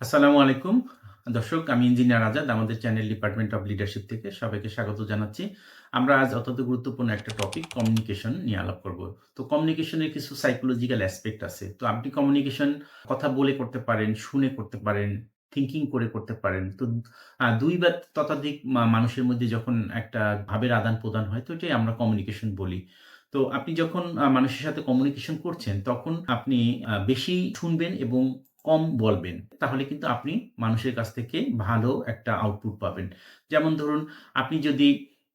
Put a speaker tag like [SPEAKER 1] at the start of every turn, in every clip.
[SPEAKER 1] আসসালামু আলাইকুম। দর্শক, আমি ইঞ্জিনিয়ার আজাদ, আমাদের চ্যানেল ডিপার্টমেন্ট অফ লিডারশিপ থেকে সবাইকে স্বাগত জানাচ্ছি। আমরা আজ অত্যন্ত গুরুত্বপূর্ণ একটা টপিক, কমিউনিকেশন নিয়ে আলাপ করব। তো কমিউনিকেশনের কিছু সাইকোলজিক্যাল অ্যাসপেক্ট আছে। তো আপনি কমিউনিকেশন কথা বলে করতে পারেন, শুনে করতে পারেন থিঙ্কিং করে করতে পারেন। তো দুই বা ততোধিক মানুষের মধ্যে যখন একটা ভাবের আদান প্রদান হয়, তো এটাই আমরা কমিউনিকেশন বলি। তো আপনি যখন মানুষের সাথে কমিউনিকেশন করছেন, তখন আপনি বেশি শুনবেন এবং কম বলবেন, তাহলে কিন্তু আপনি মানুষের কাছ থেকে ভালো একটা আউটপুট পাবেন। যেমন ধরুন, আপনি যদি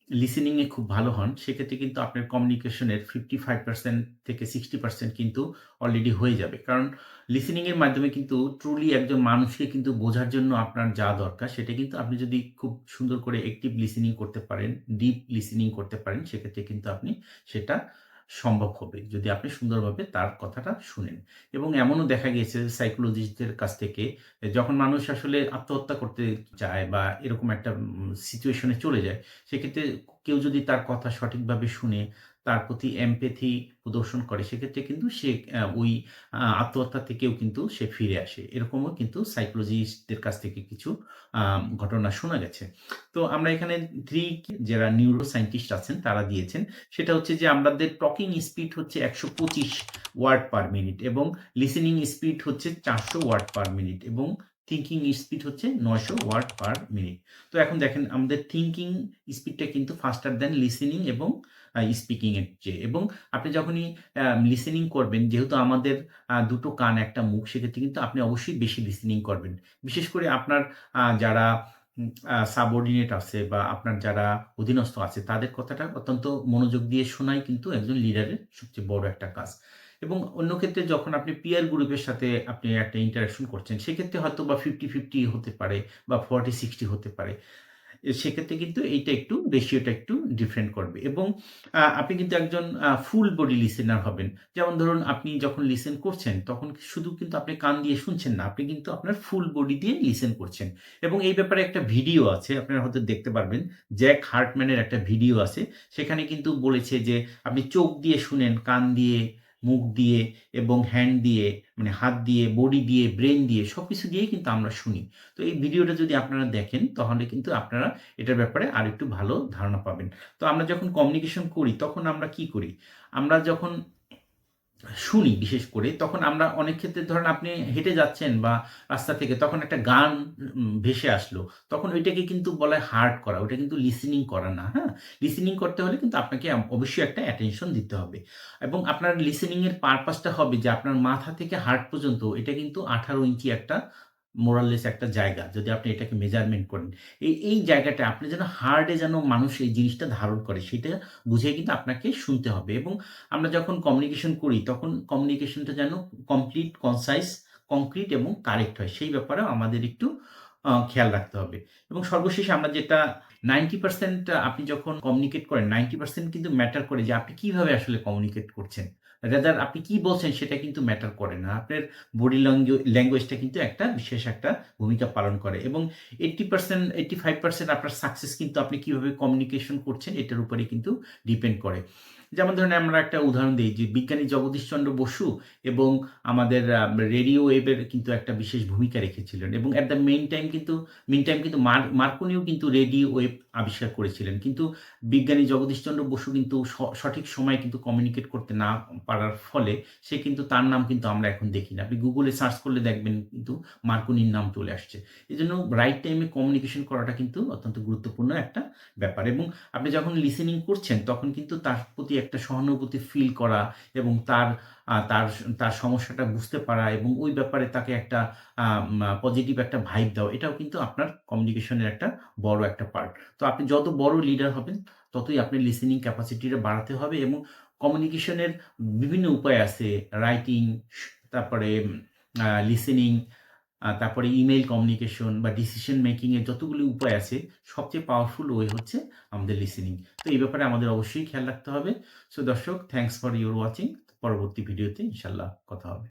[SPEAKER 1] লিসেনিংয়ে খুব ভালো হন, সেক্ষেত্রে কিন্তু আপনার কমিউনিকেশনের ফিফটি ফাইভ পার্সেন্ট থেকে সিক্সটি পার্সেন্ট কিন্তু অলরেডি হয়ে যাবে। কারণ লিসেনিংয়ের মাধ্যমে কিন্তু ট্রুলি একজন মানুষকে কিন্তু বোঝার জন্য আপনার যা দরকার, সেটা কিন্তু আপনি যদি খুব সুন্দর করে অ্যাক্টিভ লিসেনিং করতে পারেন ডিপ লিসেনিং করতে পারেন, সেক্ষেত্রে কিন্তু আপনি সেটা সম্ভব হবে, যদি আপনি সুন্দরভাবে তার কথাটা শুনেন। এবং এমনও দেখা গিয়েছে সাইকোলজিস্টদের কাছ থেকে যখন মানুষ আসলে আত্মহত্যা করতে চায় বা এরকম একটা সিচুয়েশনে চলে যায়, সেক্ষেত্রে কেউ যদি তার কথা সঠিকভাবে শুনে তার প্রতি এমপেথি প্রদর্শন করে। সেক্ষেত্রে কিন্তু সে ওই আত্মহত্যা থেকেও কিন্তু সে ফিরে আসে। এরকমও কিন্তু সাইকোলজিস্টদের কাছ থেকে কিছু ঘটনা শোনা গেছে। তো আমরা এখানে থ্রি যারা নিউরো সায়েন্টিস্ট আছেন, তারা দিয়েছেন। সেটা হচ্ছে যে আমাদের টকিং স্পিড হচ্ছে একশো পঁচিশ ওয়ার্ড পার মিনিট এবং লিসেনিং স্পিড হচ্ছে চারশো ওয়ার্ড পার মিনিট এবং থিঙ্কিং স্পিড হচ্ছে নয়শো ওয়ার্ড পার মিনিট তো এখন দেখেন, আমাদের থিঙ্কিং স্পিডটা কিন্তু ফাস্টার দেন লিসেনিং এবং স্পিকিং এর চেয়ে। এবং আপনি যখনই লিসেনিং করবেন, যেহেতু আমাদের দুটো কান, একটা মুখ, সেক্ষেত্রে কিন্তু আপনি অবশ্যই বেশি লিসেনিং করবেন। বিশেষ করে আপনার যারা সাবঅর্ডিনেট আছে বা আপনার যারা অধীনস্থ আছে, তাদের কথাটা অত্যন্ত মনোযোগ দিয়ে শোনাই কিন্তু একজন লিডারের সবচেয়ে বড় একটা কাজ। এবং অন্য ক্ষেত্রে যখন আপনি পিয়ার গ্রুপের সাথে আপনি একটা ইন্টারাকশন করছেন, সেক্ষেত্রে হয়তো বা ফিফটি ফিফটি হতে পারে বা ফর্টি সিক্সটি হতে পারে। সেক্ষেত্রে কিন্তু এইটা একটু রেশিওটা একটু ডিফারেন্ট করবে। এবং আপনি কিন্তু একজন ফুল বডি লিসেনার হবেন। যেমন ধরুন, আপনি যখন লিসেন করছেন, তখন শুধু কিন্তু আপনি কান দিয়ে শুনছেন না, আপনি কিন্তু আপনার ফুল বডি দিয়ে লিসেন করছেন। এবং এই ব্যাপারে একটা ভিডিও আছে, আপনারা হয়তো দেখতে পারবেন জ্যাক হার্টম্যানের একটা ভিডিও আছে। সেখানে কিন্তু বলেছে যে, আপনি চোখ দিয়ে শুনেন, কান দিয়ে মুখ দিয়ে এবং হ্যান্ড দিয়ে মানে হাত দিয়ে বডি দিয়ে ব্রেন দিয়ে সব কিছু দিয়েই কিন্তু আমরা শুনি। তো এই ভিডিওটা যদি আপনারা দেখেন, তাহলে কিন্তু আপনারা এটার ব্যাপারে আর একটু ভালো ধারণা পাবেন। তো আমরা যখন কমিউনিকেশন করি, তখন আমরা কি করি? আমরা যখন শুনি বিশেষ করে, তখন আমরা অনেক ক্ষেত্রে ধরেন আপনি হেঁটে যাচ্ছেন বা রাস্তা থেকে তখন একটা গান ভেসে আসলো, তখন ওইটাকে কিন্তু বলে হার্ট করা, ওইটা কিন্তু লিসেনিং করা না হ্যাঁ? লিসেনিং করতে হলে কিন্তু আপনাকে অবশ্যই একটা অ্যাটেনশন দিতে হবে। এবং আপনার লিসেনিংয়ের পারপাসটা হবে যে আপনার মাথা থেকে হার্ট পর্যন্ত, এটা কিন্তু আঠারো ইঞ্চি একটা মোরাললেস একটা জায়গা, যদি আপনি এটাকে মেজারমেন্ট করেন। এই এই জায়গাটা আপনি যেন হার্ডে যেন মানুষ এই জিনিসটা ধারণ করে, সেটা বুঝে কিন্তু আপনাকে শুনতে হবে। এবং আমরা যখন কমিউনিকেশন করি, তখন কমিউনিকেশনটা যেন কমপ্লিট কনসাইজ কংক্রিট এবং কারেক্ট হয়। সেই ব্যাপারেও আমাদের একটু খেয়াল রাখতে হবে। এবং সর্বশেষ আমরা যেটা নাইনটি পার্সেন্ট আপনি যখন কমিউনিকেট করেন নাইনটি পার্সেন্ট কিন্তু ম্যাটার করে যে আপনি কীভাবে আসলে কমিউনিকেট করছেন। রেদার আপনি কি বলছেন সেটা কিন্তু ম্যাটার করে না। আপনার বডি ল্যাঙ্গুয়েজটা কিন্তু একটা বিশেষ একটা ভূমিকা পালন করে। এবং eighty percent eighty five percent আপনার সাকসেস কিন্তু আপনি কীভাবে কমিউনিকেশন করছেন, এটার উপরে কিন্তু ডিপেন্ড করে। যেমন ধরেন আমরা একটা উদাহরণ দিই যে বিজ্ঞানী জগদীশচন্দ্র বসু এবং আমাদের রেডিও ওয়েবের কিন্তু একটা বিশেষ ভূমিকা রেখেছিলেন এবং অ্যাট দ্য মেন টাইম কিন্তু মেন টাইম কিন্তু মার মার্কনিও কিন্তু রেডিও ওয়েব আবিষ্কার করেছিলেন। কিন্তু বিজ্ঞানী জগদীশচন্দ্র বসু কিন্তু সঠিক সময়ে কিন্তু কমিউনিকেট করতে না পারার ফলে সে কিন্তু তার নাম কিন্তু আমরা এখন দেখি না। আপনি গুগলে সার্চ করলে দেখবেন কিন্তু মার্কনির নাম চলে আসছে। এই জন্য রাইট টাইমে কমিউনিকেশন করাটা কিন্তু অত্যন্ত গুরুত্বপূর্ণ একটা ব্যাপার। এবং আপনি যখন লিসেনিং করছেন, তখন কিন্তু তার প্রতি একটা সহানুভূতি ফিল করা এবং তার তার তার সমস্যাটা বুঝতে পারা এবং ওই ব্যাপারে তাকে একটা পজিটিভ একটা ভাইব দেওয়া, এটাও কিন্তু আপনার কমিউনিকেশনের একটা বড় একটা পার্ট তো আপনি যত বড় লিডার হবেন, ততই আপনার লিসেনিং ক্যাপাসিটিটা বাড়াতে হবে এবং কমিউনিকেশনের বিভিন্ন উপায় আছে। রাইটিং তারপরে লিসেনিং তারপরে ইমেল কমিউনিকেশন বা ডিসিশন মেকিংয়ের যতগুলি উপায় আছে, সবচেয়ে পাওয়ারফুল ওয়ে হচ্ছে আমাদের লিসেনিং তো এই ব্যাপারে আমাদের অবশ্যই খেয়াল রাখতে হবে। সো দর্শক থ্যাংকস ফর ইউর ওয়াচিং পরবর্তী ভিডিওতে ইনশাল্লাহ কথা হবে।